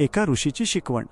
एका ऋषीची शिकवण.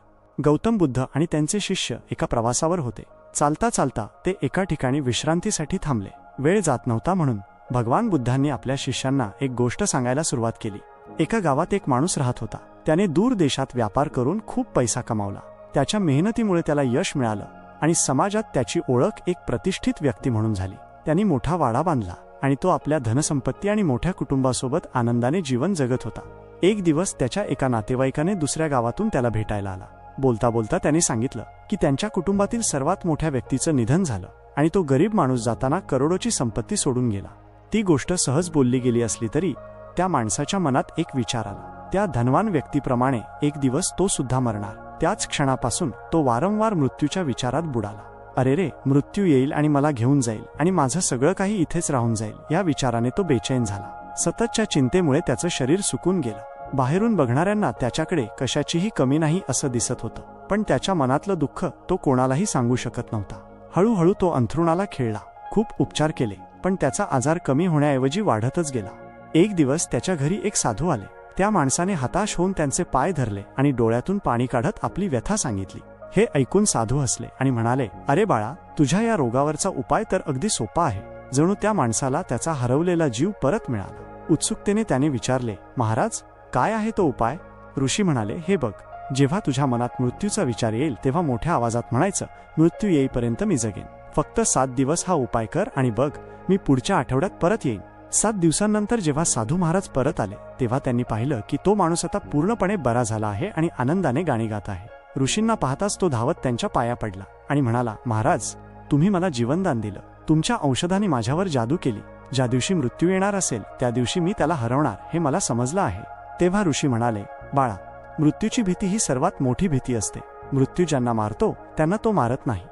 गौतम बुद्ध आणि त्यांचे शिष्य एका प्रवासावर होते. चालता चालता ते एका ठिकाणी विश्रांतीसाठी थांबले. वेळ जात नव्हता म्हणून भगवान बुद्धांनी आपल्या शिष्यांना एक गोष्ट सांगायला सुरुवात केली. एका गावात एक माणूस राहत होता. त्याने दूर देशात व्यापार करून खूप पैसा कमावला. त्याच्या मेहनतीमुळे त्याला यश मिळालं आणि समाजात त्याची ओळख एक प्रतिष्ठित व्यक्ती म्हणून झाली. त्यांनी मोठा वाडा बांधला आणि तो आपल्या धनसंपत्ती आणि मोठ्या कुटुंबासोबत आनंदाने जीवन जगत होता. एक दिवस त्याच्या एका नातेवाईकाने दुसऱ्या गावातून त्याला भेटायला आला. बोलता बोलता त्याने सांगितलं की त्यांच्या कुटुंबातील सर्वात मोठ्या व्यक्तीचं निधन झालं आणि तो गरीब माणूस जाताना करोडोची संपत्ती सोडून गेला. ती गोष्ट सहज बोलली गेली असली तरी त्या माणसाच्या मनात एक विचार आला. त्या धनवान व्यक्तीप्रमाणे एक दिवस तो सुद्धा मरणार. त्याच क्षणापासून तो वारंवार मृत्यूच्या विचारात बुडाला. अरे रे मृत्यू येईल आणि मला घेऊन जाईल आणि माझं सगळं काही इथेच राहून जाईल या विचाराने तो बेचैन झाला. सततच्या चिंतेमुळे त्याचं शरीर सुकून गेलं. बाहेरून बघणाऱ्यांना त्याच्याकडे कशाचीही कमी नाही असं दिसत होतं. पण त्याच्या मनातलं दुःख तो कोणालाही सांगू शकत नव्हता. हळूहळू तो अंथरुणाला खेळला. खूप उपचार केले पण त्याचा आजार कमी होण्याऐवजी वाढतच गेला. एक दिवस त्याच्या घरी एक साधू आले. त्या माणसाने हताश होऊन त्यांचे पाय धरले आणि डोळ्यातून पाणी काढत आपली व्यथा सांगितली. हे ऐकून साधू हसले आणि म्हणाले अरे बाळा तुझ्या या रोगावरचा उपाय तर अगदी सोपा आहे. जणू त्या माणसाला त्याचा हरवलेला जीव परत मिळाला. उत्सुकतेने त्याने विचारले महाराज काय आहे तो उपाय? ऋषी म्हणाले हे बघ जेव्हा तुझ्या मनात मृत्यूचा विचार येईल तेव्हा मोठ्या आवाजात म्हणायचं मृत्यू येईपर्यंत मी जगेन. फक्त सात दिवस हा उपाय कर आणि बघ मी पुढच्या आठवड्यात परत येईन. सात दिवसांनंतर जेव्हा साधू महाराज परत आले तेव्हा त्यांनी पाहिलं की तो माणूस आता पूर्णपणे बरा झाला आहे आणि आनंदाने गाणी गात आहे. ऋषींना पाहताच तो धावत त्यांच्या पाया पडला आणि म्हणाला महाराज तुम्ही मला जीवनदान दिलं. तुमच्या औषधाने माझ्यावर जादू केली. ज्या दिवशी मृत्यू येणार असेल त्या दिवशी मी त्याला हरवणार हे मला समजलं आहे. तेव्हा ऋषी म्हणाले बाळा मृत्यूची भीती ही सर्वात मोठी भीती असते. मृत्यू ज्यांना मारतो त्यांना तो मारत नाही.